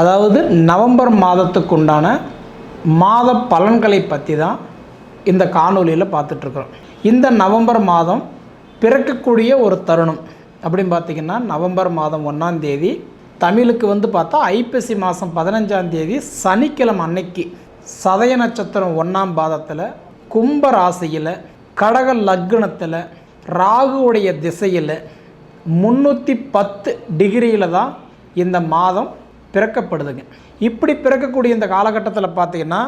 அதாவது நவம்பர் மாதத்துக்குண்டான மாத பலன்களை பற்றி தான் இந்த காணொலியில் பார்த்துட்ருக்குறோம். இந்த நவம்பர் மாதம் பிறக்கக்கூடிய ஒரு தருணம். அப்படின்னு பார்த்தீங்கன்னா நவம்பர் மாதம் ஒன்றாம் தேதி தமிழுக்கு வந்து பார்த்தா ஐப்பசி மாதம் பதினஞ்சாம் தேதி சனிக்கிழமை அன்னைக்கு சதய நட்சத்திரம் ஒன்றாம் பாதத்தில் கும்ப ராசியில் கடக லக்னத்தில் ராகுவுடைய திசையில் முந்நூற்றி பத்து டிகிரியில் தான் இந்த மாதம் பிறக்கப்படுதுங்க. இப்படி பிறக்கக்கூடிய இந்த காலகட்டத்தில் பார்த்தீங்கன்னா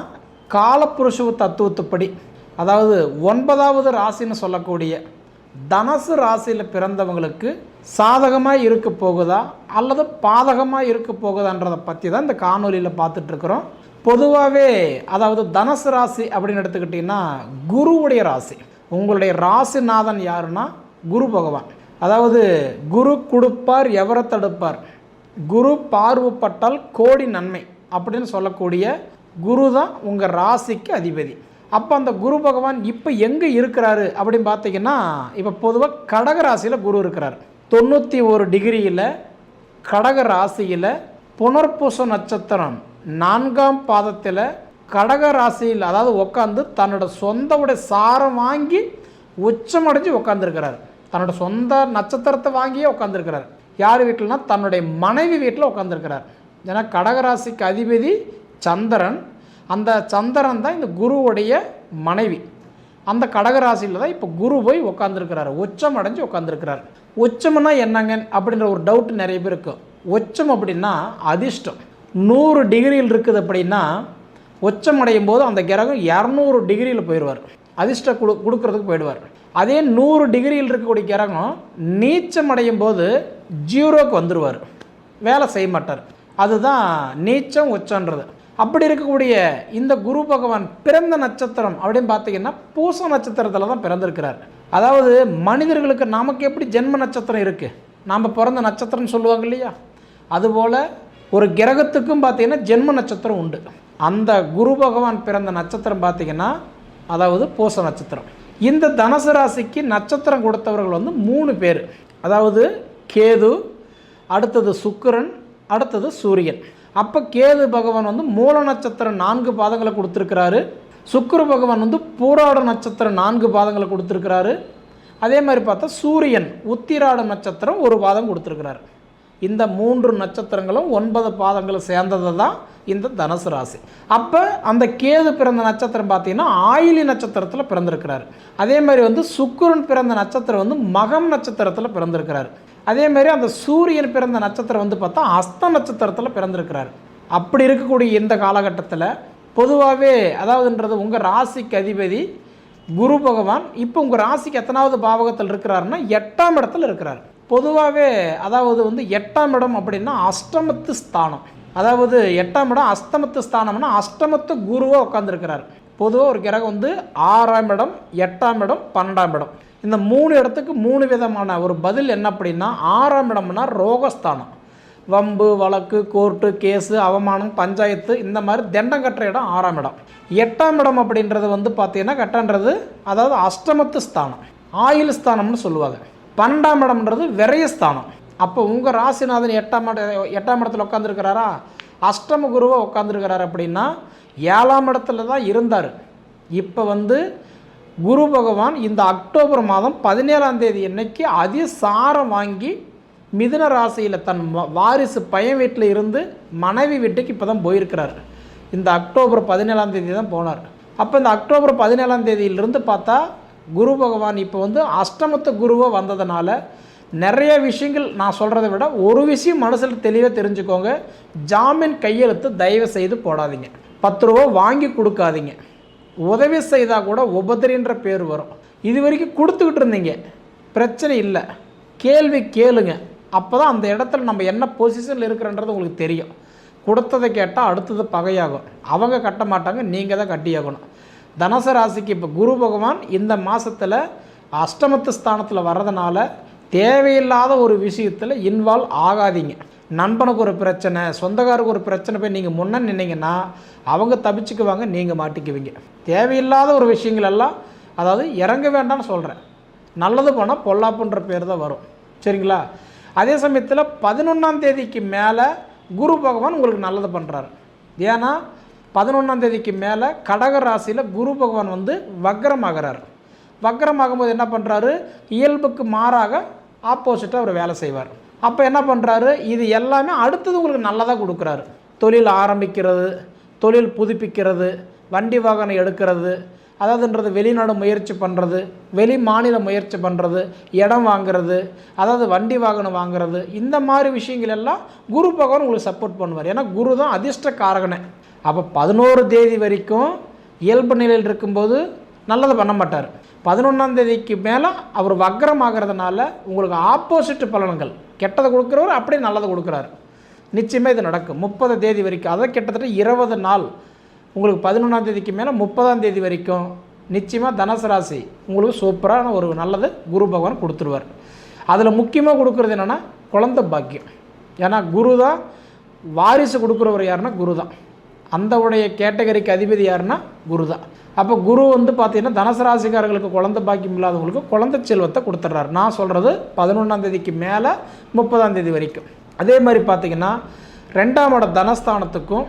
காலப்புருஷ தத்துவத்துப்படி அதாவது ஒன்பதாவது ராசின்னு சொல்லக்கூடிய தனசு ராசியில் பிறந்தவங்களுக்கு சாதகமாக இருக்க போகுதா அல்லது பாதகமாக இருக்க போகுதான்றதை பற்றி தான் இந்த காணொலியில் பார்த்துட்ருக்குறோம் பொதுவாகவே அதாவது தனசு ராசி அப்படின்னு எடுத்துக்கிட்டிங்கன்னா குருவுடைய ராசி. உங்களுடைய ராசிநாதன் யாருன்னா குரு பகவான். அதாவது குரு கொடுப்பார் எவரை தடுப்பார்? குரு பார்வைப்பட்டால் கோடி நன்மை அப்படின்னு சொல்லக்கூடிய குரு தான் உங்கள் ராசிக்கு அதிபதி. அப்போ அந்த குரு பகவான் இப்போ எங்கே இருக்கிறாரு அப்படின்னு பார்த்தீங்கன்னா இப்போ பொதுவாக கடக ராசியில் குரு இருக்கிறார். தொண்ணூற்றி ஒரு டிகிரியில் கடக ராசியில் புனர்பூச நட்சத்திரம் நான்காம் பாதத்தில் கடக ராசியில் அதாவது உட்காந்து தன்னோட சொந்தவுடைய சாரம் வாங்கி உச்சமடைஞ்சு உட்காந்துருக்கிறார் தன்னோட சொந்த நட்சத்திரத்தை வாங்கியே உட்காந்துருக்கிறார் யார் வீட்டில்னா தன்னுடைய மனைவி வீட்டில் உட்காந்துருக்கிறார் ஏன்னா கடகராசிக்கு அதிபதி சந்திரன். அந்த சந்திரன் தான் இந்த குருவுடைய மனைவி. அந்த கடகராசியில் தான் இப்போ குரு போய் உட்காந்துருக்கிறார் உச்சம் அடைஞ்சு உட்காந்துருக்கிறார் உச்சம்னா என்னங்க? அப்படின்ற ஒரு டவுட் நிறைய பேர் இருக்கும் உச்சம் அப்படின்னா அதிர்ஷ்டம். நூறு டிகிரியில் இருக்குது அப்படின்னா உச்சம் அடையும் போது அந்த கிரகம் இரநூறு டிகிரியில் போயிடுவார். அதிர்ஷ்டம் கொடு கொடுக்கறதுக்கு போயிடுவார். அதே நூறு டிகிரியில் இருக்கக்கூடிய கிரகம் நீச்சம் அடையும் போது ஜீரோக்கு வந்துடுவார் வேலை செய்ய மாட்டார். அதுதான் நீச்சம் உச்சன்றது அப்படி இருக்கக்கூடிய இந்த குரு பகவான் பிறந்த நட்சத்திரம் அப்படின்னு பார்த்தீங்கன்னா பூச நட்சத்திரத்தில் தான் பிறந்திருக்கிறார். அதாவது மனிதர்களுக்கு நமக்கு எப்படி ஜென்ம நட்சத்திரம் இருக்குது நாம் பிறந்த நட்சத்திரம்னு சொல்லுவாங்க இல்லையா? அதுபோல் ஒரு கிரகத்துக்கும் பார்த்தீங்கன்னா ஜென்ம நட்சத்திரம் உண்டு. அந்த குரு பகவான் பிறந்த நட்சத்திரம் பார்த்தீங்கன்னா அதாவது பூச நட்சத்திரம். இந்த தனுசு ராசிக்கு நட்சத்திரம் கொடுத்தவர்கள் வந்து மூணு பேர். அதாவது கேது அடுத்தது சுக்கரன் அடுத்தது சூரியன். அப்போ கேது பகவான் வந்து மூல நட்சத்திரம் நான்கு பாதங்களை கொடுத்துருக்கிறாரு. சுக்கர பகவான் வந்து பூராட நட்சத்திரம் நான்கு பாதங்களை கொடுத்துருக்கிறாரு. அதே மாதிரி பார்த்தா சூரியன் உத்திராட நட்சத்திரம் ஒரு பாதம் கொடுத்துருக்கிறாரு. இந்த மூன்று நட்சத்திரங்களும் ஒன்பது பாதங்களும் சேர்ந்தது தான் இந்த தனுசு ராசி. அப்போ அந்த கேது பிறந்த நட்சத்திரம் பார்த்தீங்கன்னா ஆயிலி நட்சத்திரத்தில் பிறந்திருக்கிறார். அதே மாதிரி வந்து சுக்குரன் பிறந்த நட்சத்திரம் வந்து மகம் நட்சத்திரத்தில் பிறந்திருக்கிறார். அதே மாதிரி அந்த சூரியன் பிறந்த நட்சத்திரம் வந்து பார்த்தா அஸ்த நட்சத்திரத்தில் பிறந்திருக்கிறார். அப்படி இருக்கக்கூடிய இந்த காலகட்டத்தில் பொதுவாகவே அதாவதுன்றது உங்கள் ராசிக்கு அதிபதி குரு பகவான் இப்போ உங்கள் ராசிக்கு எத்தனாவது பாவகத்தில் இருக்கிறாருன்னா எட்டாம் இடத்துல இருக்கிறார். பொதுவாகவே அதாவது வந்து எட்டாம் இடம் அப்படின்னா அஷ்டமத்து ஸ்தானம். அதாவது எட்டாம் இடம் அஸ்தமத்து ஸ்தானம்னா அஷ்டமத்து குருவாக உட்காந்துருக்கிறார் பொதுவாக ஒரு கிரகம் வந்து ஆறாம் இடம் எட்டாம் இடம் பன்னெண்டாம் இடம். இந்த மூணு இடத்துக்கு மூணு விதமான ஒரு பதில் என்ன அப்படின்னா ஆறாம் இடம்னா ரோகஸ்தானம். வம்பு வழக்கு கோர்ட்டு கேஸு அவமானம் பஞ்சாயத்து இந்த மாதிரி தண்டம் கட்டுற இடம் ஆறாம் இடம். எட்டாம் இடம் அப்படின்றது வந்து பார்த்தீங்கன்னா கட்டன்றது அதாவது அஷ்டமத்து ஸ்தானம். ஆயுள் ஸ்தானம்னு சொல்லுவாங்க. பன்னெண்டாம் இடம்ன்றது விரயஸ்தானம் அப்போ உங்கள் ராசிநாதன் எட்டாம் எட்டாம் இடத்துல உட்காந்துருக்கிறாரா அஷ்டம குருவாக உட்காந்துருக்கிறார் அப்படின்னா ஏழாம் இடத்துல தான் இருந்தார். இப்போ வந்து குரு பகவான் இந்த அக்டோபர் மாதம் பதினேழாம் தேதி அன்னைக்கு அதிசாரம் வாங்கி மிதுன ராசியில் தன் வாரிசு பையன் வீட்டில் இருந்து மனைவி வீட்டுக்கு இப்போ தான் போயிருக்கிறார். இந்த அக்டோபர் பதினேழாம் தேதி தான் போனார். அப்போ இந்த அக்டோபர் பதினேழாம் தேதியிலிருந்து பார்த்தா குரு பகவான் இப்போ வந்து அஷ்டமத்து குருவாக வந்ததுனால நிறைய விஷயங்கள் நான் சொல்கிறத விட ஒரு விஷயம் மனசில் தெளிவாக தெரிஞ்சுக்கோங்க. ஜாமீன் கையெழுத்து தயவு செய்து போடாதீங்க. பத்து ரூபா வாங்கி கொடுக்காதீங்க. உதவி செய்தால் கூட உபதிரின்ற பேர் வரும். இது வரைக்கும் கொடுத்துக்கிட்டு இருந்தீங்க. பிரச்சனை இல்லை. கேள்வி கேளுங்க. அப்போ தான் அந்த இடத்துல நம்ம என்ன பொசிஷனில் இருக்கிறன்றது உங்களுக்கு தெரியும். கொடுத்ததை கேட்டால் அடுத்தது பகையாகும். அவங்க கட்ட மாட்டாங்க நீங்கள் தான் கட்டியாகணும். தனுசு ராசிக்கு இப்போ குரு பகவான் இந்த மாதத்தில் அஷ்டமத்து ஸ்தானத்தில் வர்றதுனால தேவையில்லாத ஒரு விஷயத்தில் இன்வால்வ் ஆகாதீங்க. நண்பனுக்கு ஒரு பிரச்சனை சொந்தக்காருக்கு ஒரு பிரச்சனை போய் நீங்கள் முன்ன நின்னீங்கன்னா அவங்க தப்பிச்சுக்குவாங்க நீங்கள் மாட்டிக்குவீங்க. தேவையில்லாத ஒரு விஷயங்கள் எல்லாம் அதாவது இறங்க வேண்டாம்னு சொல்கிறேன் நல்லது போனால் பொல்லாப்புன்ற பேர் தான் வரும். சரிங்களா? அதே சமயத்தில் பதினொன்றாம் தேதிக்கு மேலே குரு பகவான் உங்களுக்கு நல்லது பண்ணுறாரு ஏன்னா பதினொன்றாம் தேதிக்கு மேலே கடக ராசியில் குரு பகவான் வந்து வக்ரமாகிறார். வக்ரமாகும்போது என்ன பண்ணுறாரு இயல்புக்கு மாறாக ஆப்போசிட்டாக அவர் வேலை செய்வார். அப்போ என்ன பண்ணுறாரு இது எல்லாமே அடுத்தது உங்களுக்கு நல்லதாக கொடுக்குறாரு. தொழில் ஆரம்பிக்கிறது தொழில் புதுப்பிக்கிறது வண்டி வாகனம் எடுக்கிறது அதாவதுன்றது வெளிநாடு முயற்சி பண்ணுறது வெளி மாநில முயற்சி பண்ணுறது இடம் வாங்குறது அதாவது வண்டி வாகனம் வாங்குறது இந்த மாதிரி விஷயங்கள் எல்லாம் குரு பகவான் உங்களுக்கு சப்போர்ட் பண்ணுவார். ஏன்னா குரு தான் அதிர்ஷ்ட காரகனை அப்போ பதினோரு தேதி வரைக்கும் இயல்பு நிலையில் இருக்கும்போது நல்லது பண்ண மாட்டார். பதினொன்றாந்தேதிக்கு மேலே அவர் வக்ரம் ஆகிறதுனால உங்களுக்கு ஆப்போசிட் பலன்கள். கெட்டதை கொடுக்குறவர் அப்படியே நல்லதை கொடுக்குறாரு. நிச்சயமாக இது நடக்கும். முப்பது தேதி வரைக்கும் அதை கிட்டத்தட்ட இருபது நாள். உங்களுக்கு பதினொன்றாம் தேதிக்கு மேலே முப்பதாம் தேதி வரைக்கும் நிச்சயமாக தனுசு ராசி உங்களுக்கு சூப்பரான ஒரு நல்லது குரு பகவான் கொடுத்துருவார். அதில் முக்கியமாக கொடுக்குறது என்னென்னா குழந்த பாக்கியம். ஏன்னா குரு தான் வாரிசு கொடுக்குறவர் யாருன்னா குரு தான் அந்த உடைய கேட்டகரிக்கு அதிபதி யாருன்னா குரு தான் அப்போ குரு வந்து பார்த்தீங்கன்னா தனுசு ராசிக்காரர்களுக்கு குழந்தை பாக்கியம் இல்லாதவங்களுக்கு குழந்தை செல்வத்தை கொடுத்துட்றாரு. நான் சொல்கிறது பதினொன்றாம் தேதிக்கு மேலே முப்பதாம் தேதி வரைக்கும். அதே மாதிரி பார்த்தீங்கன்னா ரெண்டாம் இட தனஸ்தானத்துக்கும்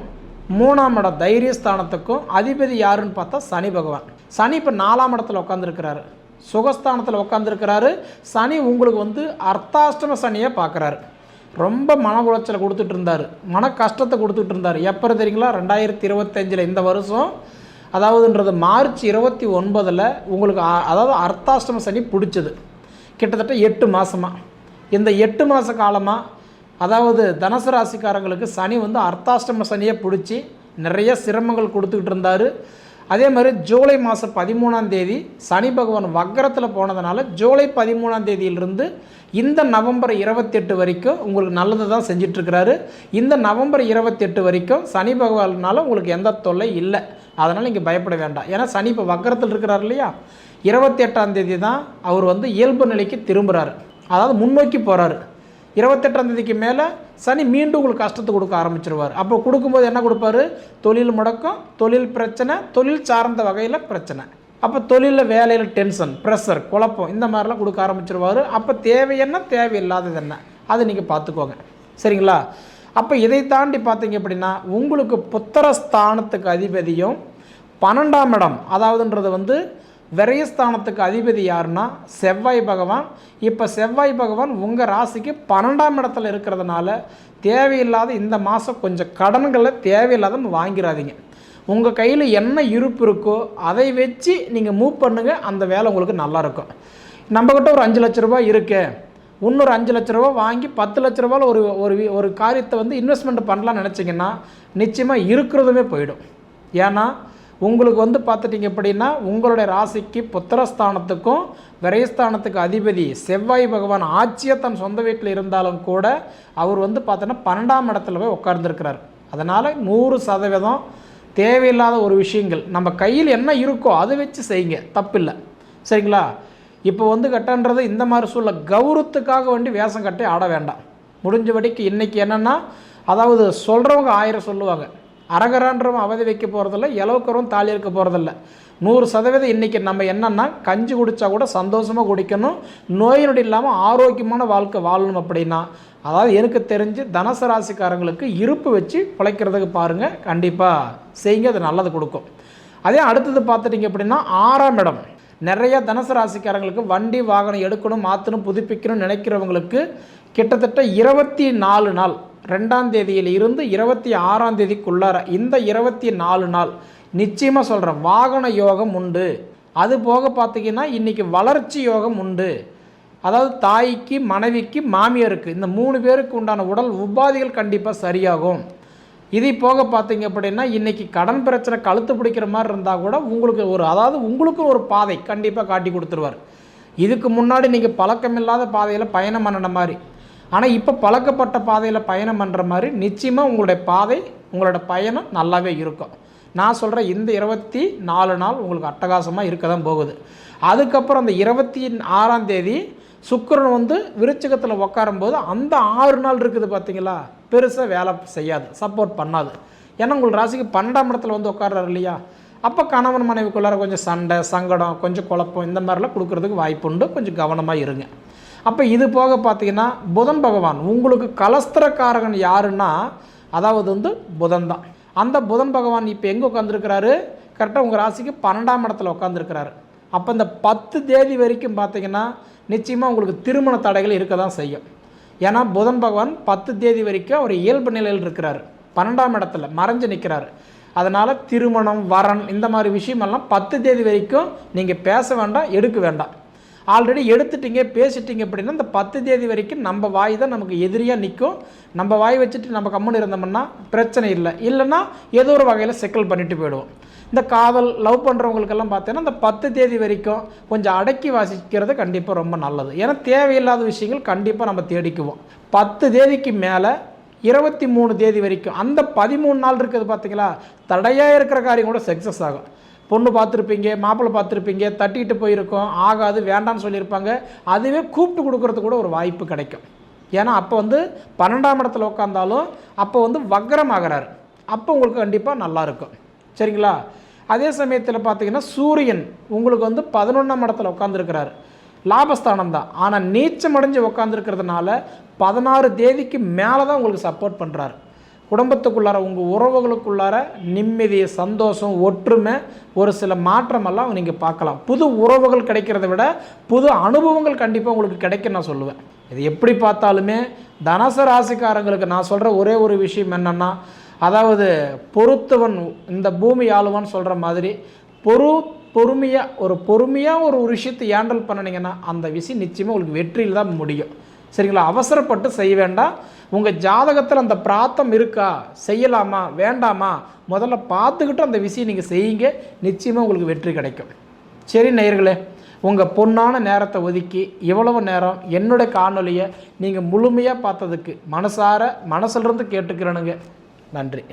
மூணாம் இட தைரியஸ்தானத்துக்கும் அதிபதி யாருன்னு பார்த்தா சனி பகவான். சனி இப்போ நாலாம் இடத்துல உட்காந்துருக்கிறாரு சுகஸ்தானத்தில் உட்காந்துருக்கிறாரு சனி உங்களுக்கு வந்து அர்த்தாஷ்டம சனியை பார்க்குறாரு ரொம்ப மன உளைச்சலை கொடுத்துட்டு இருந்தார் மன கஷ்டத்தை கொடுத்துட்டு இருந்தார் எப்போ தெரியுங்களா? ரெண்டாயிரத்தி இருபத்தஞ்சில் இந்த வருஷம். அதாவதுன்றது மார்ச் இருபத்தி ஒன்பதில் உங்களுக்கு அதாவது அர்த்தாஷ்டம சனி பிடிச்சது. கிட்டத்தட்ட எட்டு மாதமாக இந்த எட்டு மாத காலமாக அதாவது தனுசு ராசிக்காரங்களுக்கு சனி வந்து அர்த்தாஷ்டம சனியை பிடிச்சி நிறைய சிரமங்கள் கொடுத்துக்கிட்டு இருந்தார். அதே மாதிரி ஜூலை மாதம் பதிமூணாம் தேதி சனி பகவான் வக்கரத்தில் போனதுனால ஜூலை பதிமூணாம் தேதியிலிருந்து இந்த நவம்பர் இருபத்தெட்டு வரைக்கும் உங்களுக்கு நல்லது தான் செஞ்சிட்ருக்கிறாரு. இந்த நவம்பர் இருபத்தெட்டு வரைக்கும் சனி பகவானால் உங்களுக்கு எந்த தொல்லை இல்லை. அதனால் நீங்கள் பயப்பட வேண்டாம். ஏன்னா சனி இப்போ வக்கரத்தில் இருக்கிறார் இல்லையா? இருபத்தெட்டாம் தேதி தான் அவர் வந்து இயல்பு நிலைக்கு திரும்புகிறாரு அதாவது முன்னோக்கி போகிறாரு இருபத்தெட்டாம் தேதிக்கு மேலே சனி மீண்டும் உங்களுக்கு கஷ்டத்தை கொடுக்க ஆரம்பிச்சிருவார். அப்போ கொடுக்கும்போது என்ன கொடுப்பாரு? தொழில் முடக்கம் தொழில் பிரச்சனை தொழில் சார்ந்த வகையில் பிரச்சனை. அப்போ தொழிலில் வேலையில் டென்ஷன் ப்ரெஷர் குழப்பம் இந்த மாதிரிலாம் கொடுக்க ஆரம்பிச்சிருவார். அப்போ தேவை என்ன? தேவையில்லாதது என்ன? அதை நீங்கள் பார்த்துக்கோங்க. சரிங்களா? அப்போ இதை தாண்டி பார்த்தீங்க அப்படின்னா உங்களுக்கு புத்திரஸ்தானத்துக்கு அதிபதியும் பன்னெண்டாம் இடம் அதாவதுன்றது வந்து விரயஸ்தானத்துக்கு அதிபதி யாருன்னா செவ்வாய் பகவான். இப்போ செவ்வாய் பகவான் உங்கள் ராசிக்கு பன்னெண்டாம் இடத்துல இருக்கிறதுனால தேவையில்லாத இந்த மாதம் கொஞ்சம் கடன்களை தேவையில்லாத வாங்கிடாதீங்க உங்கள் கையில் என்ன இருப்பு இருக்கோ அதை வச்சு நீங்கள் மூவ் பண்ணுங்கள் அந்த வேலை உங்களுக்கு நல்லா இருக்கும். நம்மக்கிட்ட ஒரு அஞ்சு லட்ச ரூபா இருக்கு. இன்னொரு அஞ்சு லட்ச ரூபா வாங்கி பத்து லட்ச ரூபாவில் ஒரு ஒரு ஒரு காரியத்தை வந்து இன்வெஸ்ட்மெண்ட் பண்ணலாம்னு நினச்சிங்கன்னா நிச்சயமாக இருக்கிறதுமே போயிடும். ஏன்னா உங்களுக்கு வந்து பார்த்துட்டிங்க அப்படின்னா உங்களுடைய ராசிக்கு புத்திரஸ்தானத்துக்கும் விரயஸ்தானத்துக்கு அதிபதி செவ்வாய் பகவான் ஆட்சியை தன் சொந்த வீட்டில் இருந்தாலும் கூட அவர் வந்து பார்த்தோன்னா பன்னெண்டாம் இடத்துல போய் உட்கார்ந்துருக்கிறார். அதனால் நூறு சதவீதம் தேவையில்லாத ஒரு விஷயங்கள். நம்ம கையில் என்ன இருக்கோ அதை வச்சு செய்யுங்க. தப்பில்லை. சரிங்களா? இப்போ வந்து கட்டன்றது இந்த மாதிரி சூழல் கௌரவத்துக்காக வேண்டி வேஷம் கட்டி ஆட வேண்டாம். முடிஞ்சபடிக்கு இன்றைக்கி என்னென்னா அதாவது சொல்கிறவங்க ஆயிரம் சொல்லுவாங்க. அரகரான்றவன் அவதி வைக்க போகிறதில்ல இலவுக்கரும் தாலி இருக்க போகிறதில்ல நூறு சதவீதம் இன்றைக்கி நம்ம என்னென்னா கஞ்சி குடித்தா கூட சந்தோஷமாக குடிக்கணும். நோய் நொடி இல்லாமல் ஆரோக்கியமான வாழ்க்கை வாழணும் அப்படின்னா அதாவது எனக்கு தெரிஞ்சு தனுசு ராசிக்காரங்களுக்கு இருப்பு வச்சு பிழைக்கிறதுக்கு பாருங்கள் கண்டிப்பாக செய்யுங்க அது நல்லது கொடுக்கும். அதே அடுத்தது பார்த்துட்டிங்க அப்படின்னா ஆறாம் இடம். நிறைய தனுசு ராசிக்காரங்களுக்கு வண்டி வாகனம் எடுக்கணும் மாற்றணும் புதுப்பிக்கணும் நினைக்கிறவங்களுக்கு கிட்டத்தட்ட இருபத்தி நாலு நாள் ரெண்டாம் தேதியில் இருந்து இருபத்தி ஆறாம் தேதிக்குள்ளார இந்த இருபத்தி நாலு நாள் நிச்சயமாக சொல்கிறேன் வாகன யோகம் உண்டு. அது போக பார்த்தீங்கன்னா இன்றைக்கி வளர்ச்சி யோகம் உண்டு. அதாவது தாய்க்கு மனைவிக்கு மாமியாருக்கு இந்த மூணு பேருக்கு உண்டான உடல் உபாதைகள் கண்டிப்பாக சரியாகும். இதை போக பார்த்தீங்க அப்படின்னா இன்றைக்கி கடன் பிரச்சனை கழுத்து பிடிக்கிற மாதிரி இருந்தால் கூட உங்களுக்கு ஒரு அதாவது உங்களுக்கு ஒரு பாதை கண்டிப்பாக காட்டி கொடுத்துருவார். இதுக்கு முன்னாடி நீங்கள் பழக்கமில்லாத பாதையில் பயணம் பண்ணின மாதிரி ஆனால் இப்போ பழக்கப்பட்ட பாதையில் பயணம் பண்ணுற மாதிரி நிச்சயமாக உங்களுடைய பாதை உங்களோட பயணம் நல்லாவே இருக்கும். நான் சொல்கிறேன் இந்த இருபத்தி நாலு நாள் உங்களுக்கு அட்டகாசமாக இருக்க தான் போகுது. அதுக்கப்புறம் அந்த இருபத்தி ஆறாம் தேதி சுக்கிரன் வந்து விருச்சகத்தில் உட்காரும்போது அந்த ஆறு நாள் இருக்குது பார்த்தீங்களா பெருசாக வேலை செய்யாது சப்போர்ட் பண்ணாது. ஏன்னா உங்கள் ராசிக்கு பன்னெண்டாம் இடத்துல வந்து உட்கார்றாரு இல்லையா? அப்போ கணவன் மனைவிக்குள்ளார கொஞ்சம் சண்டை சங்கடம் கொஞ்சம் குழப்பம் இந்த மாதிரிலாம் கொடுக்குறதுக்கு வாய்ப்புண்டு. கொஞ்சம் கவனமாக இருங்க. அப்போ இது போக பார்த்தீங்கன்னா புதன் பகவான் உங்களுக்கு கலஸ்திரக்காரகன் யாருன்னா அதாவது வந்து புதன் தான். அந்த புதன் பகவான் இப்போ எங்கே உட்காந்துருக்கிறாரு கரெக்டாக உங்கள் ராசிக்கு பன்னெண்டாம் இடத்துல உட்காந்துருக்கிறாரு அப்போ இந்த பத்து தேதி வரைக்கும் பார்த்தீங்கன்னா நிச்சயமாக உங்களுக்கு திருமண தடைகள் இருக்க தான் செய்யும். ஏன்னா புதன் பகவான் பத்து தேதி வரைக்கும் அவர் இயல்பு நிலையில் இருக்கிறார். பன்னெண்டாம் இடத்துல மறைஞ்சு நிற்கிறாரு அதனால் திருமணம் வரன் இந்த மாதிரி விஷயமெல்லாம் பத்து தேதி வரைக்கும் நீங்கள் பேச வேண்டாம் எடுக்க வேண்டாம். ஆல்ரெடி எடுத்துட்டீங்க பேசிட்டீங்க அப்படின்னா இந்த பத்து தேதி வரைக்கும் நம்ம வாய் தான் நமக்கு எதிரியாக நிற்கும் நம்ம வாய் வச்சுட்டு நம்ம கம்முன்னு இருந்தோம்னா பிரச்சனை இல்லை. இல்லைன்னா ஏதோ ஒரு வகையில் சிக்கல் பண்ணிட்டு போயிடுவோம். இந்த காதல் லவ் பண்ணுறவங்களுக்கெல்லாம் பார்த்தீங்கன்னா இந்த பத்து தேதி வரைக்கும் கொஞ்சம் அடக்கி வாசிக்கிறது கண்டிப்பாக ரொம்ப நல்லது. ஏன்னா தேவையில்லாத விஷயங்கள் கண்டிப்பாக நம்ம தேடிக்குவோம். பத்து தேதிக்கு மேலே இருபத்தி மூணு தேதி வரைக்கும் அந்த பதிமூணு நாள் இருக்குது பார்த்தீங்களா தடையாக இருக்கிற காரியம் கூட சக்ஸஸ் ஆகும். பொண்ணு பார்த்துருப்பீங்க மாப்பிள்ளை பார்த்துருப்பீங்க தட்டிட்டு போயிருக்கோம் ஆகாது வேண்டாம்னு சொல்லியிருப்பாங்க. அதுவே கூப்பிட்டு கொடுக்கறதுக்கு கூட ஒரு வாய்ப்பு கிடைக்கும். ஏன்னா அப்போ வந்து பன்னெண்டாம் இடத்துல உட்காந்தாலும் அப்போ வந்து வக்ரம் ஆகிறாரு அப்போ உங்களுக்கு கண்டிப்பாக நல்லா இருக்கும். சரிங்களா? அதே சமயத்தில் பார்த்தீங்கன்னா சூரியன் உங்களுக்கு வந்து பதினொன்றாம் இடத்துல உட்காந்துருக்கிறார் லாபஸ்தானம் தான். ஆனால் நீச்சம் அடைஞ்சு உட்காந்துருக்கிறதுனால பதினாறு தேதிக்கு மேலே தான் உங்களுக்கு சப்போர்ட் பண்ணுறாரு குடும்பத்துக்குள்ளார உங்கள் உறவுகளுக்குள்ளார நிம்மதி சந்தோஷம் ஒற்றுமை ஒரு சில மாற்றமெல்லாம் நீங்கள் பார்க்கலாம். புது உறவுகள் கிடைக்கிறத விட புது அனுபவங்கள் கண்டிப்பாக உங்களுக்கு கிடைக்கும் நான் சொல்லுவேன். இது எப்படி பார்த்தாலுமே தனச ராசிக்காரங்களுக்கு நான் சொல்கிற ஒரே ஒரு விஷயம் என்னென்னா அதாவது பொறுத்தவன் இந்த பூமி ஆளுவான்னு சொல்கிற மாதிரி பொறு பொறுமையாக ஒரு பொறுமையாக ஒரு ஒரு விஷயத்தை ஹேண்டில் பண்ணினீங்கன்னா அந்த விஷயம் நிச்சயமாக உங்களுக்கு வெற்றியில் தான் முடியும். சரிங்களா? அவசரப்பட்டு செய்ய வேண்டாம். உங்கள் ஜாதகத்தில் அந்த பிராத்தம் இருக்கா? செய்யலாமா? வேண்டாமா? முதல்ல பார்த்துக்கிட்டு அந்த விஷயம் நீங்கள் செய்யுங்க. நிச்சயமாக உங்களுக்கு வெற்றி கிடைக்கும். சரி நேயர்களே உங்கள் பொன்னான நேரத்தை ஒதுக்கி இவ்வளவு நேரம் என்னுடைய காணொலியை நீங்கள் முழுமையாக பார்த்ததுக்கு மனசார மனசிலிருந்து கேட்டுக்கிறேனுங்க. நன்றி.